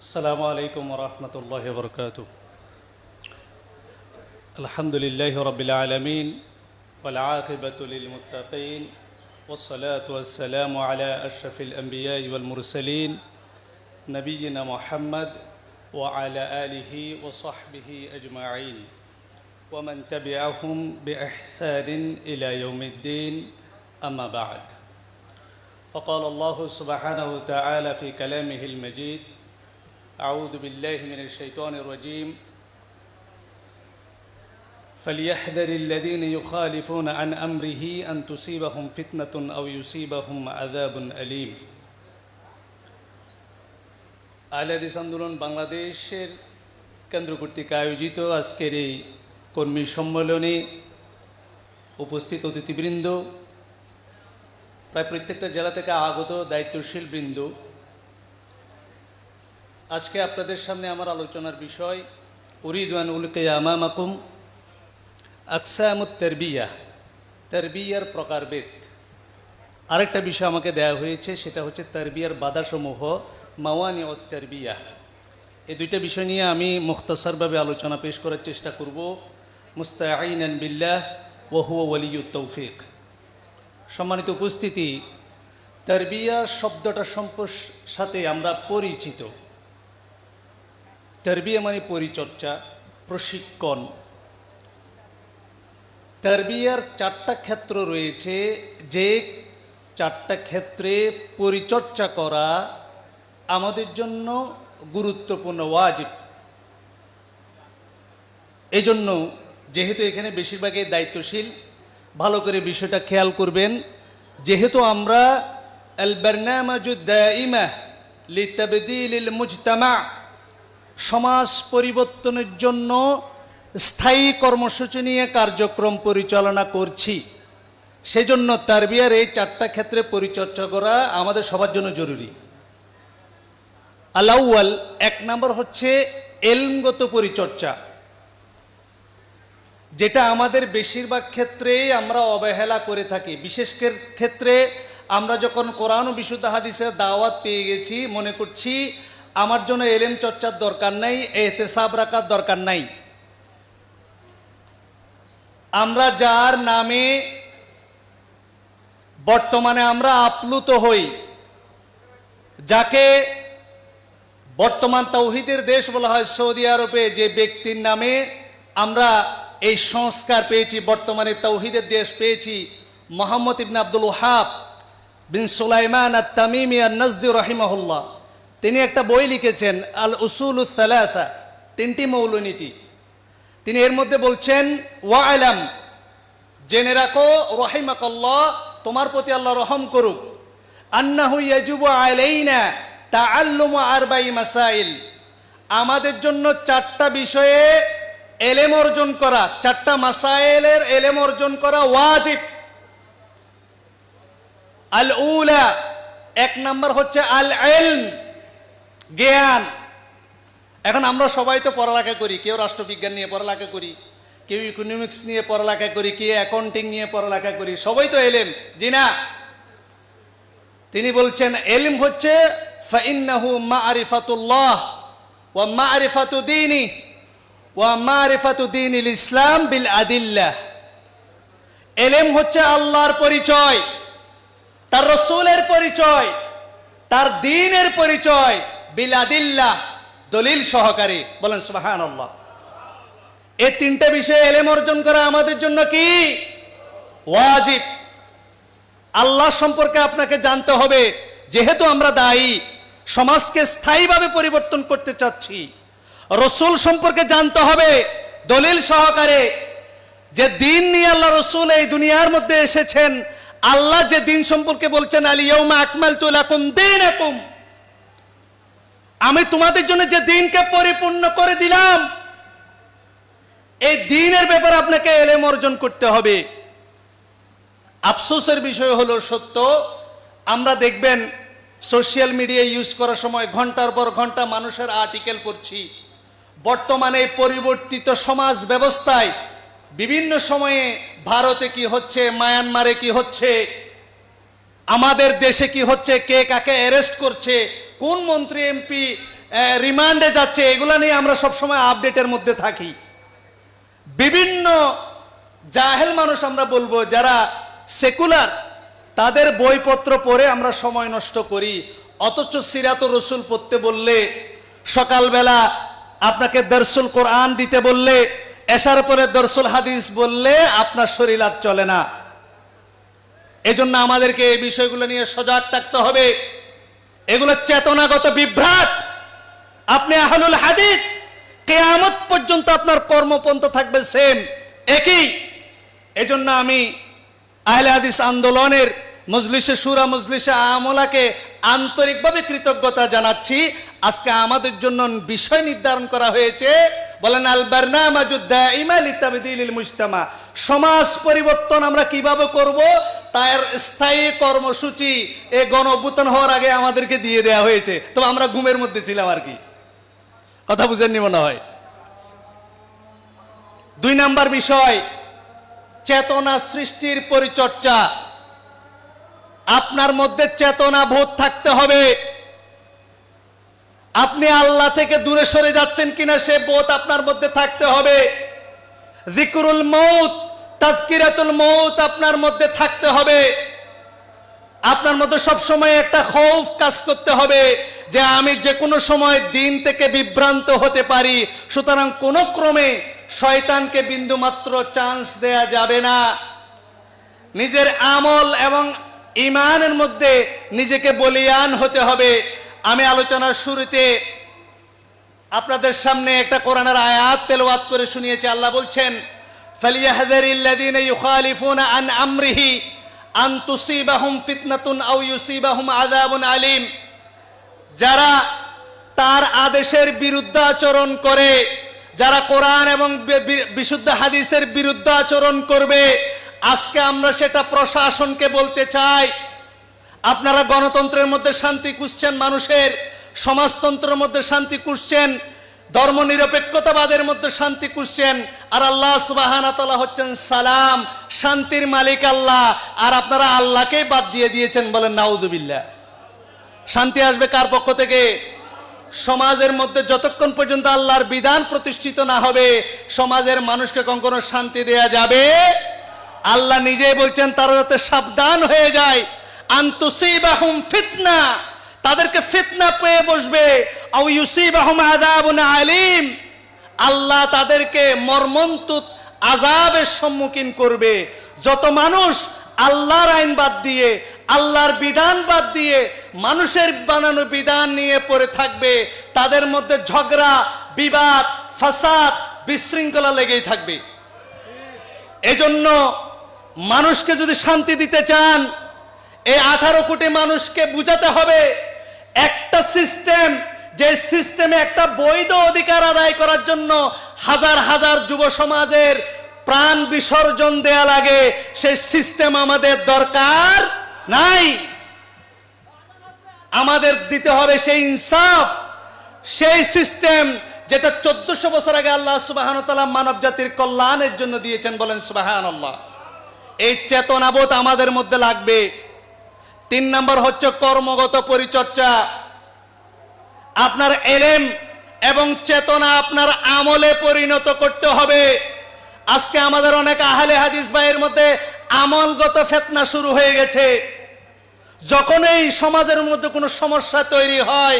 السلام عليكم ورحمة الله وبركاته. الحمد لله رب العالمين والعاقبة للمتقين والصلاة والسلام على أشرف الأنبياء والمرسلين نبينا محمد وعلى آله وصحبه أجمعين. ومن تبعهم بإحسان إلى يوم الدين أما بعد. فقال الله سبحانه وتعالى في كلامه المجيد أعوذ بالله من الشيطان الرجيم فليحذر الذين يخالفون عن أمره أن تصيبهم فتنة أو يصيبهم عذاب أليم আহলাদিস আন্দোলন বাংলাদেশের কেন্দ্র কর্তৃক আয়োজিত আজকের এই কর্মী সম্মেলনে উপস্থিত অতিথিবৃন্দ প্রায় প্রত্যেকটা জেলা থেকে আগত দায়িত্বশীল বৃন্দ আজকে আপনাদের সামনে আমার আলোচনার বিষয় উরিদান উলকে আমামাকুম আকসামুত তেরবিয়া, তেরবিয়ার প্রকারভেদ। আরেকটা বিষয় আমাকে দেয়া হয়েছে, সেটা হচ্ছে তেরবিয়ার বাধাসমূহ মাওয়ানি ও তেরবিয়া। এই দুইটা বিষয় নিয়ে আমি মুখতাসারভাবে আলোচনা পেশ করার চেষ্টা করব। মুস্তাইন বিল্লাহ ওহুয়া ওয়ালিউত তৌফিক। সম্মানিত উপস্থিতি, তারবিয়া শব্দটা সম্পর্ক সাথে আমরা পরিচিত। তারবিয়া মানে পরিচর্যা প্রশিক্ষণ তারবিয়ার চারটা ক্ষেত্র রয়েছে যে চারটা ক্ষেত্রে পরিচর্যা করা আমাদের জন্য গুরুত্বপূর্ণ ওয়াজিব এই জন্য যেহেতু এখানে বেশিরভাগই দায়িত্বশীল ভালো করে বিষয়টা খেয়াল করবেন যেহেতু আমরা আল বারনামাজুদ্দাইমা লিতাবদিল মুজতামা সমাজ পরিবর্তনের জন্য স্থায়ী কর্মসূচি নিয়ে কার্যক্রম পরিচালনা করছি। সেজন্য তারবিয়ার এই চারটা ক্ষেত্রে পরিচর্যা করা আমাদের সবার জন্য জরুরি। আলাউয়াল এক নম্বর হচ্ছে এলমগত পরিচর্যা। যেটা আমাদের বেশিরভাগ ক্ষেত্রেই আমরা অবহেলা করে থাকি। বিশেষ ক্ষেত্রে আমরা যখন কোরআন ও বিশুদ্ধ হাদিসের দাওয়াত পেয়ে গেছি, মনে করছি আমার জন্য এলেম চর্চার দরকার নাই, এহতেসাব রাখার দরকার নাই। আমরা যার নামে বর্তমানে আমরা আপ্লুত হই, যাকে বর্তমান তৌহিদের দেশ বলা হয় সৌদি আরবে, যে ব্যক্তির নামে আমরা এই সংস্কার পেয়েছি, বর্তমানে তৌহিদের দেশ পেয়েছি, মোহাম্মদ ইবন আব্দুল ওহাব বিন সুলাইমান আর তামিমি আর নজদি রহিমহুল্লাহ। তিনি একটা বই লিখেছেন, আল উসুল সালাসা, তিনটি মৌলনীতি। তিনি এর মধ্যে বলছেন ওয়া আলাম জেনে রাখো, রহিমাকাল্লাহ, তোমার প্রতি আল্লাহ রহম করুক। আন্নাহু ইয়াজুবু আলাইনা তাআল্লুমু আরবাই মাসাইল। আমাদের জন্য চারটা বিষয়ে এলেম অর্জন করা, চারটা মাসাইলের এলেম অর্জন করা ওয়াজিব। আল উলা, এক নম্বর হচ্ছে আল এলম জ্ঞান। এখন আমরা সবাই তো পড়ালেখা করি, কেউ রাষ্ট্রবিজ্ঞান নিয়ে পড়ালেখা করি, কেউ ইকোনমিক্স নিয়ে পড়ালেখা করি, কেউ অ্যাকাউন্টিং নিয়ে পড়ালেখা করি, সবাই তো এলেম, জি না? তিনি বলছেন, এলিম হচ্ছে মারিফাতু দীনি ওয়া মারিফাতু দীনিল ইসলাম বিল আদিল্লাহ। এলেম হচ্ছে আল্লাহর পরিচয়, তার রসুলের পরিচয়, তার দিনের পরিচয় বিল আদিল্লাহ দলিল সহকারে। বলেন সুবাহান আল্লাহ এই তিনটে বিষয়ে এলেম অর্জন করা আমাদের জন্য কি? ওয়াজিব। আল্লাহ সম্পর্কে আপনাকে জানতে হবে, যেহেতু আমরা দায়ী, সমাজকে স্থায়ীভাবে পরিবর্তন করতে চাচ্ছি। রসুল সম্পর্কে জানতে হবে, দলিল সহকারে, যে দিন নিয়ে আল্লাহ রসুল এই দুনিয়ার মধ্যে এসেছেন, আল্লাহ যে দিন সম্পর্কে বলছেন আলিয়মা আকমাল তুলাকুম দিন একুম আমি তোমাদের জন্য যে দিনকে পরিপূর্ণ করে দিলাম, এই দিনের ব্যাপারে আপনাকে এলেম অর্জন করতে হবে। আফসোসের বিষয় হলো সত্য, আমরা দেখবেন সোশ্যাল মিডিয়া ইউজ করার সময় ঘণ্টার পর ঘণ্টা মানুষের আর্টিকেল করছি বর্তমানে পরিবর্তিত সমাজ ব্যবস্থায় বিভিন্ন সময়ে ভারতে কি হচ্ছে, মায়ানমারে কি হচ্ছে, আমাদের দেশে কি হচ্ছে, কে কাকে অ্যারেস্ট করছে কোন মন্ত্রী, এমপি রিমান্ডে যাচ্ছে, এগুলা নিয়ে আমরা সবসময় আপডেটের মধ্যে থাকি। বিভিন্ন জাহেল মানুষ আমরা বলব, যারা সেকুলার, তাদের বইপত্র পড়ে আমরা সময় নষ্ট করি। অথচ সিরাত রসুল পড়তে বললে, সকালবেলা আপনাকে দর্সুল কোরআন দিতে বললে এসার পরে দর্সুল হাদিস বললে আপনার শরীর আর চলে না। এজন্য আমাদেরকে এই বিষয়গুলো নিয়ে সজাগ থাকতে হবে। এগুলো চেতনাগত বিভ্রাট। আপনি আহলুল হাদিস, কেয়ামত পর্যন্ত আপনার কর্মপন্থ থাকবে সেম একই। এজন্য আমি আহলে হাদিস আন্দোলনের মজলিসে, সুরা মজলিসে আমলাকে আন্তরিকভাবে কৃতজ্ঞতা জানাচ্ছি। আজকে আমাদের জন্য বিষয় নির্ধারণ করা হয়েছে। বলেন, আল বারনামাজুদ্দা ইমাল ইত্তাবিদিল মুজতামা। সমাজ পরিবর্তন আমরা কীভাবে করব? তার স্থায়ী কর্মসূচি এ গণ অভ্যুত্থান হওয়ার আগে আমাদেরকে দিয়ে দেওয়া হয়েছে। তো আমরা ঘুমের মধ্যে ছিলাম আর কি। কথা বুঝেননি মনে হয়? দুই নাম্বার বিষয়, চেতনা সৃষ্টির পরিচর্যা। আপনার মধ্যে চেতনা বোধ থাকতে হবে। আপনি আল্লাহ থেকে দূরে সরে যাচ্ছেন কিনা সে বোধ আপনার মধ্যে থাকতে হবে। জিকরুল মৌত তাজকিরাতুল মৌত আপনার মধ্যে থাকতে হবে। আপনার মধ্যে সবসময় একটা খৌফ কাজ করতে হবে যে আমি যে কোনো সময় দিন থেকে বিভ্রান্ত হতে পারি, সুতরাং কোনো ক্রমে শয়তানকে বিন্দু মাত্র চান্স দেয়া যাবে না। নিজের আমল এবং ইমানের মধ্যে নিজেকে বলিয়ান হতে হবে। আমি আলোচনার শুরুতে আপনাদের সামনে একটা কোরআনের আয়াত তেলাওয়াত করে শুনিয়েছি। আল্লাহ বলছেন ফালিয়াহযারিল্লাযীনা ইউখালিফুনা আন আমরিহি আন তুসিবাহুম ফিতনাতুন আও ইউসিবাহুম আযাবুন আলীম যারা তার আদেশের বিরুদ্ধে আচরণ করে, যারা কোরআন এবং বিশুদ্ধ হাদিসের বিরুদ্ধে আচরণ করবে, আজকে আমরা সেটা প্রশাসনকে বলতে চাই। আপনারা গণতন্ত্রের মধ্যে শান্তি খুঁজছেন মানুষের, সমাজতন্ত্রের মধ্যে শান্তি খুঁজছেন ধর্ম নিরপেক্ষতাবাদের মধ্যে শান্তি খুঁজছেন, আর আল্লাহ সুবাহানা তালা হচ্ছেন সালাম, শান্তির মালিক আল্লাহ, আর আপনারা আল্লাহকেই বাদ দিয়ে দিয়েছেন বলেন নাউদুবিল্লাহ শান্তি আসবে কার পক্ষ থেকে? সমাজের মধ্যে যতক্ষণ পর্যন্ত আল্লাহর বিধান প্রতিষ্ঠিত না হবে, সমাজের মানুষকে কখনো শান্তি দেয়া যাবে? আল্লাহ নিজেই বলছেন, তারা যাতে সাবধান হয়ে যায়। আন্তুসিবাহুম ফিতনা, তাদেরকে ফিতনা পেয়ে বসবে। আল্লাহ তাদেরকে মর্মন্তুত আজাবের সম্মুখীন করবে। যত মানুষ আল্লাহর আইন বাদ দিয়ে, আল্লাহর বিধান বাদ দিয়ে মানুষের বানানো বিধান নিয়ে পড়ে থাকবে, তাদের মধ্যে ঝগড়া, বিবাদ, ফাসাদ, বিশৃঙ্খলা লেগেই থাকবে। এজন্য মানুষকে যদি শান্তি দিতে চান, এই আঠারো কোটি মানুষকে বুঝাতে হবে, একটা সিস্টেম যে সিস্টেমে একটা বৈধ অধিকার আদায় করার জন্য হাজার হাজার যুব সমাজের প্রাণ বিসর্জন দেয়া লাগে, সেই সিস্টেম আমাদের দরকার নাই। আমাদের দিতে হবে সেই ইনসাফ, সেই সিস্টেম যেটা চোদ্দশো বছর আগে আল্লাহ সুবাহান তালা মানব জাতির কল্যাণের জন্য দিয়েছেন বলেন সুবাহান আল্লাহ এই চেতনাবোধ আমাদের মধ্যে লাগবে। তিন নম্বর হচ্ছে কর্মগত পরিচর্যা। আপনার এলেম এবং চেতনা আপনার আমলে পরিণত করতে হবে। আজকে আমাদের অনেক আহলে হাদিস ভাইয়ের মধ্যে আমলগত ফেতনা শুরু হয়ে গেছে। যখন এই সমাজের মধ্যে কোনো সমস্যা তৈরি হয়,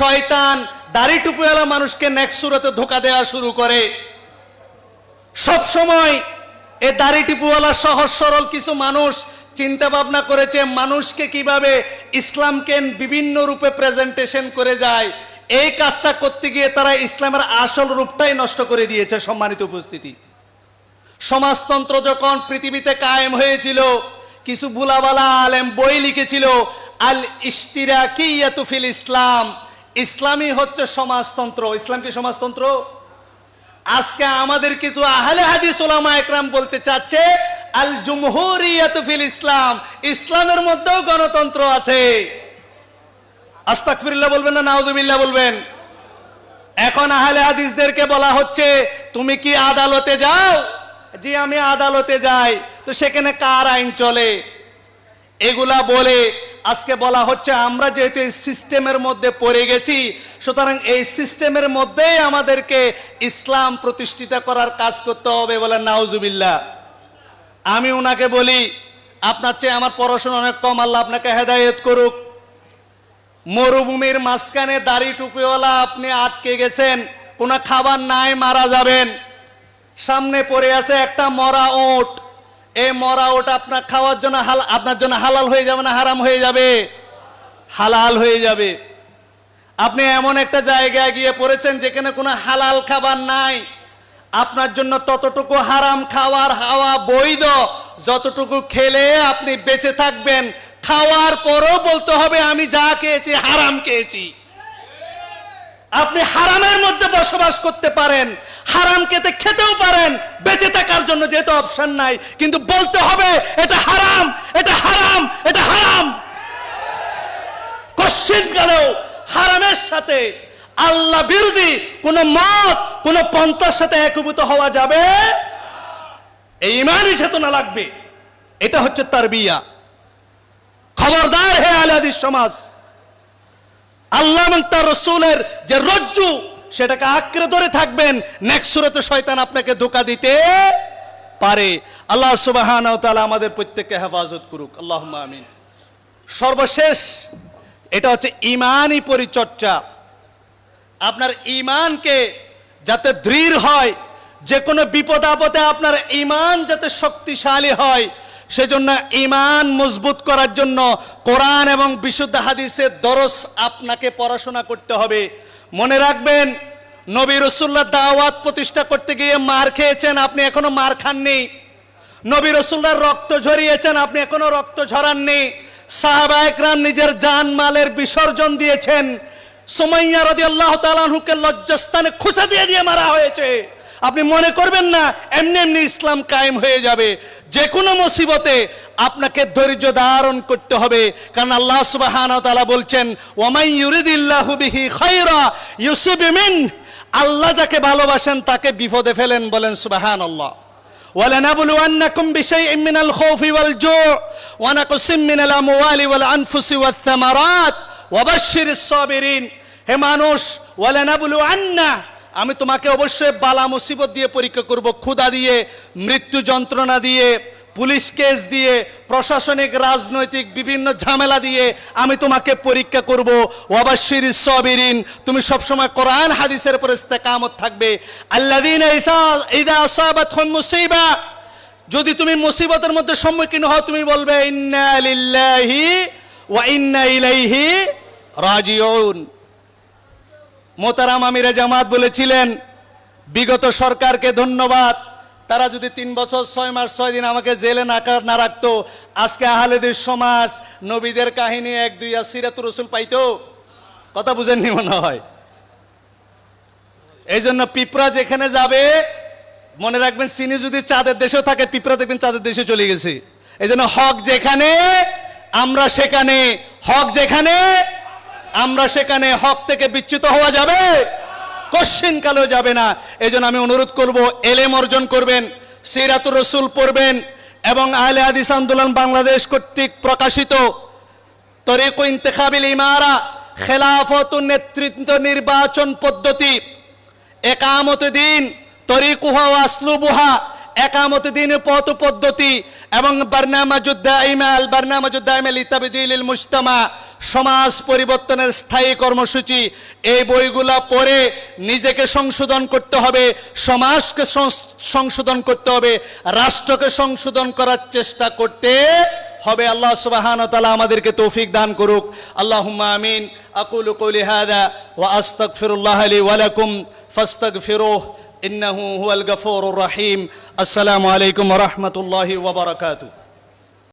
শয়তান দাড়ি টুপিওয়ালা মানুষকে নেক্সুরতে ধোকা দেওয়া শুরু করে। সব সময় এ দাড়ি টিপুওয়ালা সহজ সরল কিছু মানুষ চিন্তা ভাবনা করেছে, মানুষকে কীভাবে ইসলামকে বিভিন্ন রূপে প্রেজেন্টেশন করে যায়, এই কাজটা করতে গিয়ে তারা ইসলামের আসল রূপটাই নষ্ট করে দিয়েছে সম্মানিত উপস্থিতি। সমাজতন্ত্র যখন পৃথিবীতে কায়েম হয়েছিল, কিছু বুলাবালা আলেম বই লিখেছিল, আল ইস্তিরাকিয়াতু ফিল ইসলাম ইসলামী হচ্ছে সমাজতন্ত্র। ইসলাম কি সমাজতন্ত্র? আজকে আমাদের কিন্তু আহলে হাদিস ওলামা একরাম বলতে চাচ্ছে আল জুমহুরিয়াতু ফিল ইসলাম। ইসলামের মধ্যেও গণতন্ত্র আছে। আস্তাকফিরুল্লাহ বলবেন না, নাউজুবিল্লাহ বলবেন। এখন আহলে হাদিসদেরকে বলা হচ্ছে, তুমি কি আদালতে যাও? জি, আমি আদালতে যাই। তো সেখানে কার আইন চলে? এগুলা বলে আজকে বলা হচ্ছে, আমরা যেহেতু এই সিস্টেমের মধ্যে পড়ে গেছি, সুতরাং এই সিস্টেমের মধ্যেই আমাদেরকে ইসলাম প্রতিষ্ঠিত করার কাজ করতে হবে বলে নাউজুবিল্লাহ। আমি ওনাকে বলি, আপনার চেয়ে আমার পড়াশোনা অনেক কম, আল্লাহ আপনাকে হেদায়েত করুক। মরুভূমির মাঝখানে দাড়ি টুপিওয়ালা আপনি আটকে গেছেন, কোনো খাবার নাই, মারা যাবেন। সামনে পড়ে আছে একটা মরা ওট। এই মরা ওট আপনার খাওয়ার জন্য হাল আপনার জন্য হালাল হয়ে যাবে না হারাম হয়ে যাবে? হালাল হয়ে যাবে। আপনি এমন একটা জায়গায় গিয়ে পড়েছেন যেখানে কোনো হালাল খাবার নাই। আপনার জন্য ততটুকু হারাম খাওয়ার হাওয়া বৈধ। যতটুকু খেলে আপনি বেঁচে থাকবেন, খাওয়ার পরও বলতে হবে, আমি যা খেয়েছি, হারাম খেয়েছি। আপনি হারামের মধ্যে বসবাস করতে পারেন, হারাম খেতে খেতেও পারেন, বেঁচে থাকার জন্য যেহেতু অপশন নাই, কিন্তু বলতে হবে, এটা হারাম এটা হারাম এটা হারাম। কশ্চিন গেলেও হারামের সাথে আল্লাহ বিরোধী, কোন মত, কোন পন্থার সাথে একভূত হওয়া যাবে এই ইমানই চেতনা লাগবে। এটা হচ্ছে তার বিয়া খবরদার হে আলাদিস সমাজ। আল্লাহ এবং তার রসুলের যে রজ্জু, সেটাকে আঁকড়ে ধরে থাকবেন। নেক্সট সুরতে শয়তান আপনাকে ধোকা দিতে পারে। আল্লাহ সুবাহান আমাদের প্রত্যেককে হেফাজত করুক। আল্লাহ আমিন। সর্বশেষ, এটা হচ্ছে ইমানই পরিচর্যা। আপনার ইমানকে যাতে দৃঢ় হয় যে কোনো বিপদ আপদে আপনার ইমান যাতে শক্তিশালী হয়, সেজন্য ইমান মজবুত করার জন্য কোরআন এবং বিশুদ্ধ হাদিসের দরস আপনাকে পড়াশোনা করতে হবে। মনে রাখবেন, নবী রসুল্লাহ দাওয়াত প্রতিষ্ঠা করতে গিয়ে মার খেয়েছেন, আপনি এখনও মার খাননি। নবী রসুল্লাহর রক্ত ঝরিয়েছেন, আপনি এখনও রক্ত ঝরাননি। সাহাবা একরাম নিজের জান মালের বিসর্জন দিয়েছেন সুমাইয়া রদি আল্লাহ তালাহুকে লজ্জাস্থানে খুঁচা দিয়ে দিয়ে মারা হয়েছে আপনি মনে করবেন না এমনি এমনি ইসলাম কায়েম হয়ে যাবে যে কোনো মুসিবতে আপনাকে ধৈর্য ধারণ করতে হবে কারণ আল্লাহ সুবহান তাআলা বলছেন ওয়ামাই ইউরিদিল্লাহু বিহি খায়রা ইউসিব মিন আল্লাহ যাকে ভালোবাসেন তাকে বিপদে ফেলেন বলেন সুবহানাল্লাহ ولنبلونكم بشيء من الخوف والجوع ونقص من الأموال والأنفس والثمرات ওবাশির সবেরিন। হে মানুষ ওয়ালানাবুলু আন্না আমি তোমাকে অবশ্যই বালা মুসিবত দিয়ে পরীক্ষা করব ক্ষুদা দিয়ে, মৃত্যু যন্ত্রণা দিয়ে, পুলিশ কেস দিয়ে, প্রশাসনিক, রাজনৈতিক, বিভিন্ন ঝামেলা দিয়ে আমি তোমাকে পরীক্ষা করব। ওয়াবাশির সবিরিন। তুমি সবসময় কোরআন, হাদিসের উপর ইস্তেকামত থাকবে। আল্লাদিন ইদা আসাবাত মুসিবা। যদি তুমি মুসিবতের মধ্যে সম্মুখীন হও, তুমি বলবে, ইন্না লিল্লাহি ইলাইহি রাজিউন। মোতারাম আমিরে জামাত বলেছিলেন, বিগত সরকারকে ধন্যবাদ, তারা যদি তিন বছর, ছয় মাস, ছয় দিন আমাকে জেলে না কা- না রাখতো, আজকে আহলেদের সমাজ, নবীদের কাহিনী এক, দুই, আর সিরাতুর রসুল পাইতো? কথা বুঝেননি মনে হয়? এই জন্য পিঁপড়া যেখানে যাবে, মনে রাখবেন, চিনি যদি চাঁদের দেশেও থাকে, পিঁপড়া দেখবেন চাঁদের দেশে চলে গেছে। এই জন্য হক যেখানে আমরা সেখানে হক যেখানে, আমরা সেখানে হক থেকে বিচ্যুত হওয়া যাবে। কশ্চিন কালেও যাবে না। এই জন্য আমি অনুরোধ করব, এলেম অর্জন করবেন, সিরাতুর রসুল পড়বেন, এবং আহলে হাদিস আন্দোলন বাংলাদেশ কর্তৃক প্রকাশিত তরিক ইন্তেখাবিল ইমারা খেলাফত নেতৃত্ব নির্বাচন পদ্ধতি, একামত দিন তরিকুহা আসলুবুহা একামত দিন পথ পদ্ধতি এবং বারনামাজুদ্দাইমা আল বারনামাজুদ্দাইমা লিতাবদিল মুজতামা, সমাজ পরিবর্তনের স্থায়ী কর্মসূচি। এই বইগুলা পড়ে নিজেকে সংশোধন করতে হবে, সমাজকে সংশোধন করতে হবে, রাষ্ট্রকে সংশোধন করার চেষ্টা করতে হবে। আল্লাহ সুবহান তাআলা আমাদেরকে তৌফিক দান করুক। আল্লাহুম্মা আমিন। আকুলু কওলি হাদা ওয়া আস্তাগফিরুল্লাহ লি ওয়া লাকুম ফাস্তাগফিরুহ। ইন্নাহু إنه هو الغفور الرحيم. السلام عليكم ورحمة الله وبركاته.